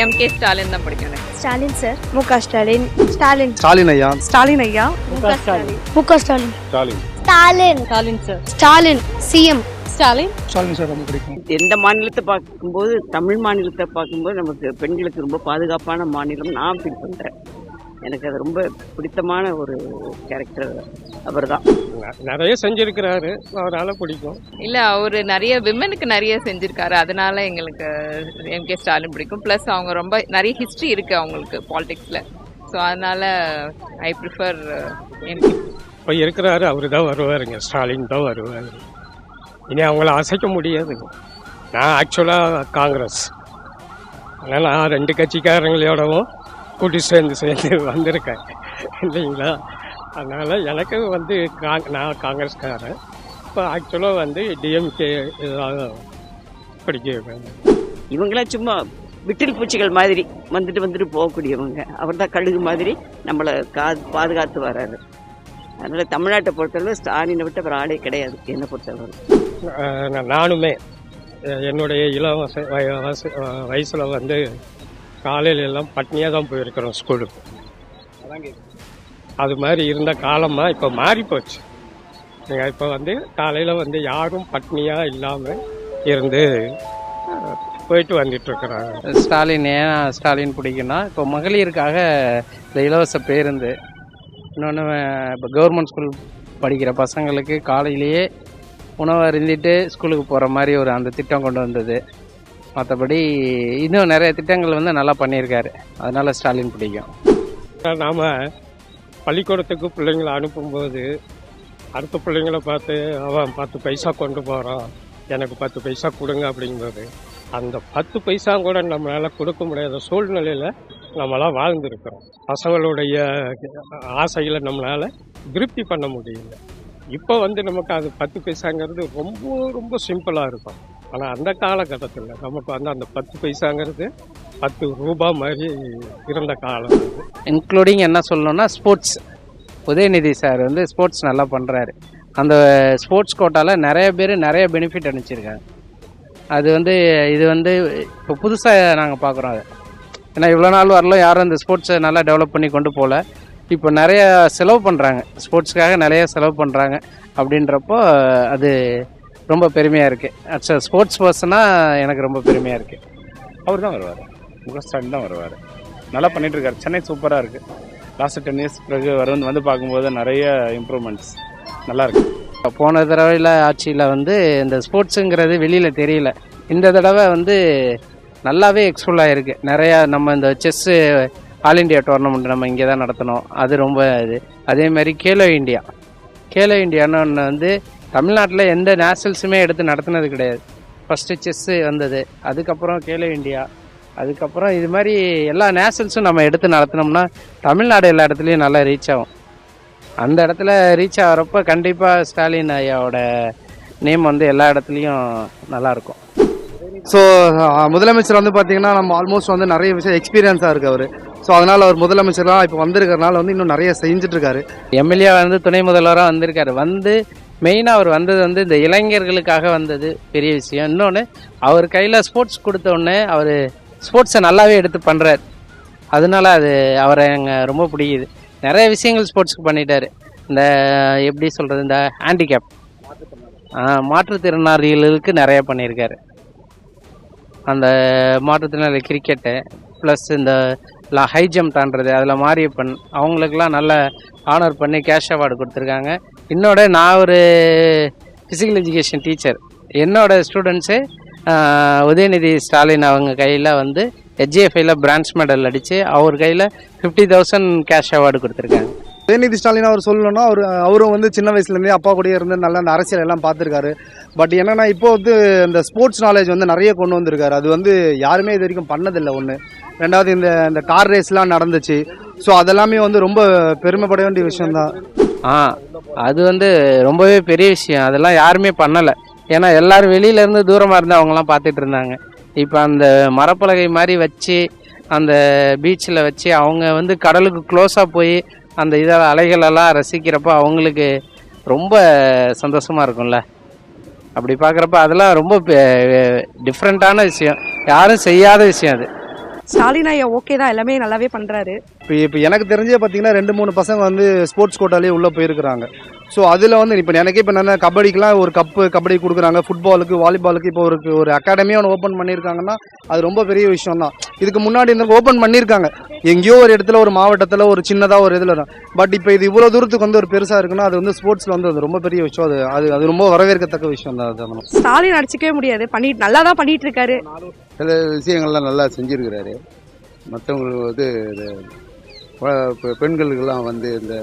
M K Stalin தான் பிடிக்கும் எனக்கு. ஸ்டாலின் சார் மு க ஸ்டாலின் ஸ்டாலின் ஸ்டாலின் ஐயா. ஸ்டாலின் ஐயா. மு க ஸ்டாலின் மு க Stalin Stalin Stalin Stalin sir Stalin CM Stalin Stalin sir ரொம்ப பிடிக்கும். எந்த மாநிலத்தை பார்க்கும்போது தமிழ் மாநிலத்தை பார்க்கும்போது நமக்கு பெண்களுக்கு ரொம்ப பாதுகாப்பான மாநிலம். நான் ஃபீல் பண்ணுறேன் எனக்கு அது ரொம்ப பிடித்தமான ஒரு கேரக்டர் அவர் தான் நிறைய செஞ்சிருக்கிறாரு. அவரால பிடிக்கும். இல்ல அவரு நிறைய விமனுக்கு நிறைய செஞ்சிருக்காரு. அதனால எங்களுக்கு எம் கே ஸ்டாலின் பிடிக்கும். ப்ளஸ் அவங்க ரொம்ப நிறைய ஹிஸ்டரி இருக்கு அவங்களுக்கு பாலிடிக்ஸ்ல ஸோ அதனால ஐ ப்ரிஃபர் எம் இப்போ இருக்கிறாரு அவரு தான் வருவாருங்க. ஸ்டாலின் தான் வருவார். இனி அவங்கள அசைக்க முடியாதுங்க நான் ஆக்சுவலாக காங்கிரஸ். அதனால் நான் ரெண்டு கட்சிக்காரங்களோடவும் கூட்டி சேர்ந்து சேர்ந்து வந்திருக்கேன். இல்லைங்களா? அதனால் எனக்கு வந்து கா- நான் காங்கிரஸ்காரன். இப்போ ஆக்சுவலாக வந்து டிஎம்கே இதாக பிடிக்க இவங்களாம் சும்மா விட்டில் பூச்சிகள் மாதிரி வந்துட்டு வந்துட்டு போகக்கூடியவங்க. அவர் தான் கழுகு மாதிரி நம்மளை கா பாதுகாத்து வர்றாரு. அதனால தமிழ்நாட்டை பொறுத்தளவு ஸ்டாலினை விட்டு அவர் ஆளே கிடையாது என்னை பொறுத்தளவு. நானுமே என்னுடைய இளம் வச வய- வச- அஹ் வயசுல வந்து காலையில எல்லாம் பட்னியாக தான் போயிருக்கிறோம் ஸ்கூலுக்கு அது மாதிரி இருந்த காலமா இப்போ மாறி போச்சு. நீங்கள் இப்போ வந்து காலையில் வந்து யாரும் பட்னியாக இல்லாமல் இருந்து போயிட்டு வந்துட்டு இருக்கிறாங்க. ஸ்டாலின் ஏன் ஸ்டாலின் பிடிக்கும்னா இப்போ மகளிருக்காக இந்த இலவச பேருந்து இன்னொன்று இப்போ கவர்மெண்ட் ஸ்கூல் படிக்கிற பசங்களுக்கு காலையிலேயே உணவு அருந்திட்டு ஸ்கூலுக்கு போகிற மாதிரி ஒரு அந்த திட்டம் கொண்டு வந்தது. மற்றபடி இன்னும் நிறைய திட்டங்கள் வந்து நல்லா பண்ணியிருக்காரு. அதனால ஸ்டாலின் பிடிக்கும். நாம் பள்ளிக்கூடத்துக்கு பிள்ளைங்களை அனுப்பும்போது அடுத்த பிள்ளைங்களை பார்த்து அவன் பத்து பைசா கொண்டு போகிறான் எனக்கு பத்து பைசா கொடுங்க அப்படிங்கிறது அந்த பத்து பைசா கூட நம்மளால் கொடுக்க முடியாத சூழ்நிலையில் நம்மளாம் வாழ்ந்துருக்கிறோம். பசங்களுடைய ஆசைகளை நம்மளால் திருப்தி பண்ண முடியல. இப்போ வந்து நமக்கு அது பத்து பைசாங்கிறது ரொம்ப ரொம்ப சிம்பிளாக இருக்கும். ஆனால் அந்த காலகட்டத்தில் நமக்கு வந்து அந்த பத்து பைசாங்கிறது பத்து ரூபா மாதிரி இருந்த காலம். இன்க்ளூடிங் என்ன சொல்லணும்னா ஸ்போர்ட்ஸ் உதயநிதி சார் வந்து ஸ்போர்ட்ஸ் நல்லா பண்ணுறாரு அந்த ஸ்போர்ட்ஸ் கோட்டாவில் நிறைய பேர் நிறைய பெனிஃபிட் அனுப்பிச்சிருக்காங்க. அது வந்து இது வந்து இப்போ புதுசாக நாங்கள் பார்க்குறோம் அது. ஏன்னா இவ்வளோ நாள் வரலாம் யாரும் இந்த ஸ்போர்ட்ஸை நல்லா டெவலப் பண்ணி கொண்டு போகல இப்போ நிறைய செலவு பண்ணுறாங்க ஸ்போர்ட்ஸ்க்காக நிறைய செலவு பண்ணுறாங்க அப்படின்றப்போ அது ரொம்ப பெருமையாக இருக்குது அட்ஸ் ஸ்போர்ட்ஸ் பர்சனாக எனக்கு ரொம்ப பெருமையாக இருக்குது அவர் தான் வருவார். முக ஸ்டாலின் தான் வருவார். நல்லா பண்ணிட்டு இருக்காரு சென்னை சூப்பராக இருக்கு. லாஸ்ட் டென் இயர்ஸ் பிறகு வர வந்து பார்க்கும்போது நிறைய இம்ப்ரூவ்மெண்ட்ஸ் நல்லா இருக்கு. போன தடவையில் ஆட்சியில் வந்து இந்த ஸ்போர்ட்ஸுங்கிறது வெளியில் தெரியல. இந்த தடவை வந்து நல்லாவே எக்ஸ்ஃபுல் ஆகிருக்கு நிறையா நம்ம இந்த செஸ்ஸு ஆல் இண்டியா டோர்னமெண்ட் நம்ம இங்கே தான் நடத்தினோம் அது ரொம்ப இது. அதே மாதிரி கேலோ இந்தியா கேலோ இந்தியான்னு ஒன்று வந்து தமிழ்நாட்டில் எந்த நேஷனல்ஸுமே எடுத்து நடத்தினது கிடையாது. ஃபஸ்ட்டு செஸ்ஸு வந்தது அதுக்கப்புறம் கேலோ இந்தியா அதுக்கப்புறம் இது மாதிரி எல்லா நேஷனல்ஸும் நம்ம எடுத்து நடத்தினோம்னா தமிழ்நாடு எல்லா இடத்துலையும் நல்லா ரீச் ஆகும். அந்த இடத்துல ரீச் ஆகிறப்ப கண்டிப்பாக ஸ்டாலின் ஐயாவோட நேம் வந்து எல்லா இடத்துலையும் நல்லா இருக்கும். ஸோ முதலமைச்சர் வந்து பார்த்தீங்கன்னா நம்ம ஆல்மோஸ்ட் வந்து நிறைய விஷயம் எக்ஸ்பீரியன்ஸாக இருக்கு அவர். ஸோ அதனால் அவர் முதலமைச்சராக இப்போ வந்திருக்கறனால வந்து இன்னும் நிறைய செஞ்சுட்டு இருக்காரு. எம்எல்ஏ வந்து துணை முதல்வராக வந்திருக்காரு. வந்து மெயினாக அவர் வந்தது வந்து இந்த இளைஞர்களுக்காக வந்தது பெரிய விஷயம். இன்னொன்று அவர் கையில் ஸ்போர்ட்ஸ் கொடுத்த உடனே அவர் ஸ்போர்ட்ஸை நல்லாவே எடுத்து பண்ணுறாரு அதனால அது அவரை எங்கள் ரொம்ப பிடிக்குது. நிறைய விஷயங்கள் ஸ்போர்ட்ஸ்க்கு பண்ணிட்டாரு. இந்த எப்படி சொல்கிறது இந்த ஹேண்டிகேப் மாற்றுத்திறனாளிகளுக்கு நிறைய பண்ணியிருக்காரு. அந்த மாற்றுத்திறனாளி கிரிக்கெட்டு ப்ளஸ் இந்த ஹை ஜம்ப் தாண்டுறது அதில் மாரியப்பன் அவங்களுக்கெல்லாம் நல்ல ஆனர் பண்ணி கேஷ் அவார்டு கொடுத்துருக்காங்க. என்னோட நான் ஒரு ஃபிசிக்கல் எஜுகேஷன் டீச்சர் என்னோட ஸ்டூடெண்ட்ஸு உதயநிதி ஸ்டாலின் அவங்க கையில் வந்து ஹெச்ஏஎஃப்ஐல பிரான்ச் மெடல் அடித்து அவர் கையில் ஃபிஃப்டி தௌசண்ட் கேஷ் அவார்டு கொடுத்துருக்காங்க. உதயநிதி ஸ்டாலின் அவர் சொல்லணும்னா அவர் அவரும் வந்து சின்ன வயசுலேருந்தே அப்பா கூடயே இருந்து நல்லா அந்த அரசியல் எல்லாம் பார்த்துருக்காரு. பட் என்னன்னா இப்போ வந்து இந்த ஸ்போர்ட்ஸ் நாலேஜ் வந்து நிறைய கொண்டு வந்திருக்காரு. அது வந்து யாருமே இது வரைக்கும் பண்ணதில்லை ஒன்று ரெண்டாவது இந்த இந்த கார் ரேஸ்லாம் நடந்துச்சு. ஸோ அதெல்லாமே வந்து ரொம்ப பெருமைப்பட வேண்டிய விஷயம்தான். ஆ அது வந்து ரொம்பவே பெரிய விஷயம். அதெல்லாம் யாருமே பண்ணலை. ஏன்னா எல்லாரும் வெளியிலேருந்து தூரமாக இருந்து அவங்கலாம் பார்த்துட்டு இருந்தாங்க. இப்போ அந்த மரப்பலகை மாதிரி வச்சு அந்த பீச்சில் வச்சு அவங்க வந்து கடலுக்கு க்ளோஸாக போய் அந்த இதில் அலைகளெல்லாம் ரசிக்கிறப்ப அவங்களுக்கு ரொம்ப சந்தோஷமாக இருக்கும்ல. அப்படி பார்க்குறப்ப அதெல்லாம் ரொம்ப டிஃப்ரெண்ட்டான விஷயம். யாரும் செய்யாத விஷயம் அது. ஸ்டாலின் ஐயா ஓகே தான். எல்லாமே நல்லாவே பண்ணுறாரு இப்போ இப்போ எனக்கு தெரிஞ்சே பார்த்தீங்கன்னா ரெண்டு மூணு பசங்க வந்து ஸ்போர்ட்ஸ் கோட்டாலே உள்ளே போயிருக்கிறாங்க. ஸோ அதில் வந்து இப்போ எனக்கே இப்போ என்ன கபடிக்கெலாம் ஒரு கப்பு கபடி கொடுக்குறாங்க. ஃபுட்பாலுக்கு வாலிபாலுக்கு இப்போ ஒரு ஒரு அகாடமியாக ஒன்று ஓப்பன் பண்ணியிருக்காங்கன்னா அது ரொம்ப பெரிய விஷயம் தான் இதுக்கு முன்னாடி இந்த ஓப்பன் பண்ணியிருக்காங்க. எங்கேயோ ஒரு இடத்துல ஒரு மாவட்டத்தில் ஒரு சின்னதாக ஒரு இதில் பட் இப்போ இது இவ்வளோ தூரத்துக்கு வந்து ஒரு பெருசாக இருக்குன்னா அது வந்து ஸ்போர்ட்ஸில் வந்து அது ரொம்ப பெரிய விஷயம். அது அது அது ரொம்ப வரவேற்கத்தக்க விஷயம் தான் அது ஸ்டாலின் அடிச்சுக்கவே முடியாது. பண்ணிட்டு நல்லா தான் பண்ணிட்டு இருக்காரு. சில விஷயங்கள்லாம் நல்லா செஞ்சுருக்கிறாரு. மற்றவங்களுக்கு வந்து பெண்களுக்கெல்லாம் வந்து இந்த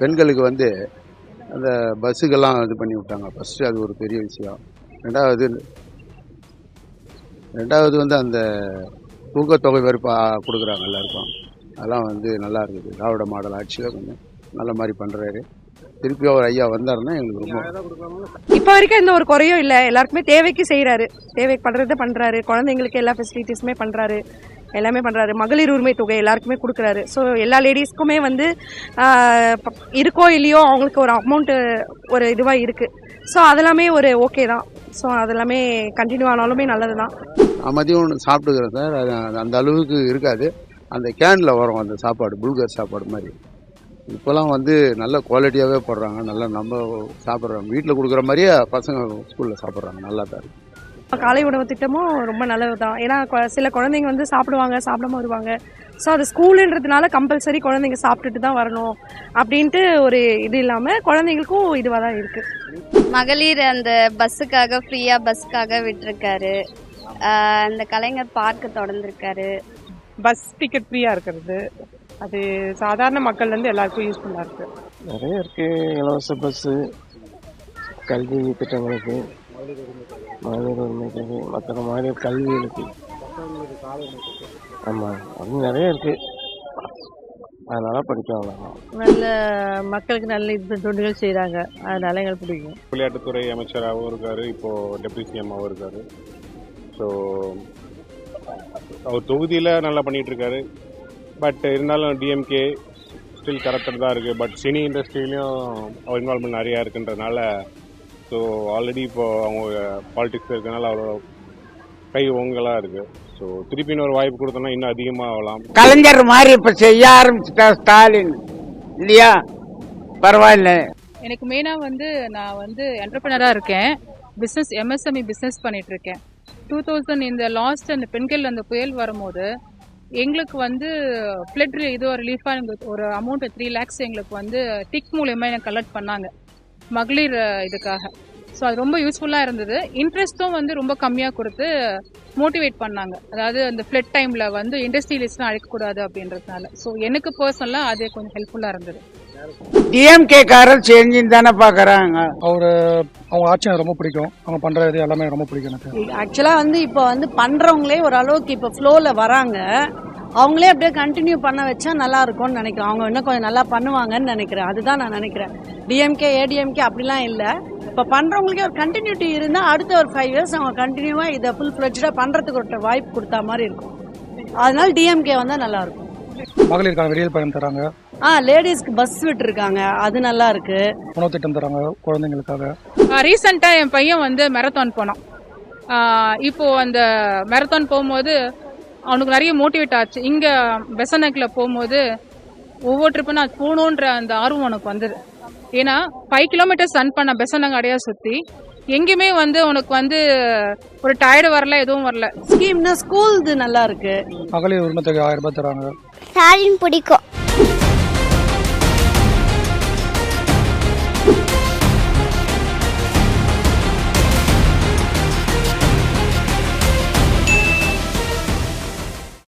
பெண்களுக்கு வந்து அந்த பஸ்ஸுக்கெல்லாம் இது பண்ணி விட்டாங்க. ஃபஸ்ட்டு அது ஒரு பெரிய விஷயம். ரெண்டாவது ரெண்டாவது வந்து அந்த தூக்கத்தொகை வேறு பா கொடுக்குறாங்க எல்லாருக்கும். அதெல்லாம் வந்து நல்லா இருக்குது. திராவிட மாடல் ஆட்சியில் கொஞ்சம் நல்ல மாதிரி பண்ணுறாரு திருப்பி அவர் ஐயா வந்தாருன்னா எங்களுக்கு ரொம்ப இப்ப வரைக்கும் எந்த ஒரு குறையும் இல்லை. எல்லாருக்குமே தேவைக்கு செய்யறாரு தேவைக்கு பண்றதை பண்றாரு. குழந்தைங்களுக்கு எல்லா ஃபெசிலிட்டிஸுமே பண்றாரு. எல்லாமே பண்றாரு. மகளிர் உரிமை தொகை எல்லாருக்குமே கொடுக்குறாரு. ஸோ எல்லா லேடிஸ்க்குமே வந்து இருக்கோ இல்லையோ அவங்களுக்கு ஒரு அமௌண்ட் ஒரு இதுவா இருக்கு. ஸோ அதெல்லாமே ஒரு ஓகே தான். ஸோ அதெல்லாமே கண்டினியூ ஆனாலுமே நல்லது தான். மதியம் ஒன்று சாப்பிட்டுக்கிறேன் சார். அது அந்த அளவுக்கு இருக்காது. அந்த கேனில் வரும் அந்த சாப்பாடு புல்கர் சாப்பாடு மாதிரி. இப்போலாம் வந்து நல்ல குவாலிட்டியாகவே போடுறாங்க. நல்லா நம்ம சாப்பிட்றோம். வீட்டில் கொடுக்குற மாதிரியே பசங்க ஸ்கூலில் சாப்பிட்றாங்க. நல்லா தான் இருக்குது காலை உணவு திட்டமும் ரொம்ப நல்லது தான் ஏன்னா கொ- சில குழந்தைங்க வந்து சாப்பிடுவாங்க சாப்பிடாம வருவாங்க. ஸோ அது ஸ்கூலுன்றதுனால கம்பல்சரி குழந்தைங்க சாப்பிட்டுட்டு தான் வரணும் அப்படின்ட்டு ஒரு இது இல்லாமல் குழந்தைங்களுக்கும் இதுவாக தான் இருக்கு. மகளிர் அந்த பஸ்ஸுக்காக ஃப்ரீயா பஸ்ஸுக்காக விட்டிருக்காரு. அந்த கலைஞர் பார்க்க தொடர்ந்துருக்காரு. பஸ் டிக்கெட் ஃப்ரீயாக இருக்கிறது. அது சாதாரண மக்கள் வந்து எல்லாருக்கும் யூஸ்ஃபுல்லாக இருக்கு. நிறைய இருக்கு இலவச பஸ்ஸு கல்வி திட்டங்களுக்கு. மகளிர் உரிமைக்கு மற்ற மகளிர் கல்விகளுக்கு. ஆமாம் அது நிறைய இருக்கு. அதனால படிப்பாங்க நல்ல மக்களுக்கு நல்ல இது தொண்டுகள் செய்கிறாங்க அதனால எங்களுக்கு பிடிக்கும். விளையாட்டுத்துறை அமைச்சராகவும் இருக்காரு. இப்போ டெப்டி சிஎம்மாகவும் இருக்காரு. ஸோ அவர் தொகுதியில் நல்லா பண்ணிட்டு இருக்காரு. பட் இருந்தாலும் டிஎம்கே ஸ்டில் கரெக்டட் தான் இருக்குது பட் சினி இண்டஸ்ட்ரியிலையும் அவர் இன்வால்மெண்ட் நிறையா இருக்குன்றதுனால ஸோ ஆல்ரெடி இப்போ அவங்க பாலிடிக்ஸ் இருக்கனால அவரோட கை ஓங்கலாக இருக்குது ஸோ திருப்பி இன்னொரு வாய்ப்பு கொடுத்தோம்னா இன்னும் அதிகமாக ஆகலாம். கலைஞர் மாதிரி இப்ப செய்ய ஆரம்பிச்சிட்டா ஸ்டாலின். இல்லையா? பரவாயில்ல. எனக்கு மெயினாக வந்து நான் வந்து என்டர்பிரினராக இருக்கேன். பிஸ்னஸ் எம்எஸ்எம்இ பிஸ்னஸ் பண்ணிட்டு இருக்கேன். டூ தௌசண்ட் இந்த லாஸ்ட் அந்த பெண்கள் அந்த புயல் வரும்போது எங்களுக்கு வந்து ஃப்ளட் இது ரிலீஃபாக எங்களுக்கு ஒரு அமௌண்ட் த்ரீ லேக்ஸ் எங்களுக்கு வந்து டிக் மூலியமா எனக்கு கலெக்ட் பண்ணாங்க. மகளிர் இதுக்காக. ஸோ அது ரொம்ப யூஸ்ஃபுல்லாக இருந்தது. இன்ட்ரெஸ்ட்டும் வந்து ரொம்ப கம்மியாக கொடுத்து மோட்டிவேட் பண்ணாங்க. அதாவது அந்த ஃப்ளட் டைமில் வந்து இண்டஸ்ட்ரியலிஸ்ட்லாம் அழைக்கக்கூடாது அப்படின்றதுனால. ஸோ எனக்கு பர்சனலாக அது கொஞ்சம் ஹெல்ப்ஃபுல்லாக இருந்தது. டிஎம்கே காரர் செஞ்சுன்னு தானே பாக்குறாங்க அவர் அவங்க ஆட்சி எனக்கு ரொம்ப பிடிக்கும். அவங்க பண்ணுற இது எல்லாமே ரொம்ப பிடிக்கும் எனக்கு. ஆக்சுவலா வந்து இப்போ வந்து பண்றவங்களே ஓரளவுக்கு இப்போ ஃப்ளோல வராங்க. அவங்களே அப்படியே கண்டினியூ பண்ண வச்சா நல்லா இருக்கும்னு நினைக்கிறேன். அவங்க இன்னும் கொஞ்சம் நல்லா பண்ணுவாங்கன்னு நினைக்கிறேன். அதுதான் நான் நினைக்கிறேன். டிஎம்கே ஏடிஎம்கே அப்படிலாம் இல்லை. இப்போ பண்றவங்களுக்கே ஒரு கண்டினியூட்டி இருந்தா அடுத்த ஒரு ஃபைவ் இயர்ஸ் அவங்க கண்டினியூவா இதை ஃபுல் ஃபிளட்ஜா பண்றதுக்கு ஒரு வாய்ப்பு கொடுத்தா மாதிரி இருக்கும். அதனால டிஎம்கே வந்தா நல்லா இருக்கும் மகளிருக்கான வெளியில் பயணம் தராங்க. ஆ லேடிஸ்க்கு பஸ் விட்டுருக்காங்க. அது நல்லா இருக்கு உணவு திட்டம் தராங்க குழந்தைங்களுக்காக ரீசெண்டாக என் பையன் வந்து மேரத்தான் போனான். இப்போ அந்த மேரத்தான் போகும்போது அவனுக்கு நிறைய மோட்டிவேட் ஆச்சு. இங்கே பெசனக்கில் போகும்போது ஒவ்வொரு ட்ரிப்பும் நான் போகணுன்ற அந்த ஆர்வம் அவனுக்கு வந்தது. ஏன்னா ஃபைவ் கிலோமீட்டர்ஸ் ரன் பண்ண பெசனங்க அடையா சுற்றி எங்கேயுமே வந்து உனக்கு வந்து ஒரு டயர்டு வரல எதுவும் வரல. ஸ்கீம்னா ஸ்கூல் இது நல்லா இருக்கு. மகளிர் உரிமை தொகை ஆயிரம் ரூபாய் தராங்க. பிடிக்கும்.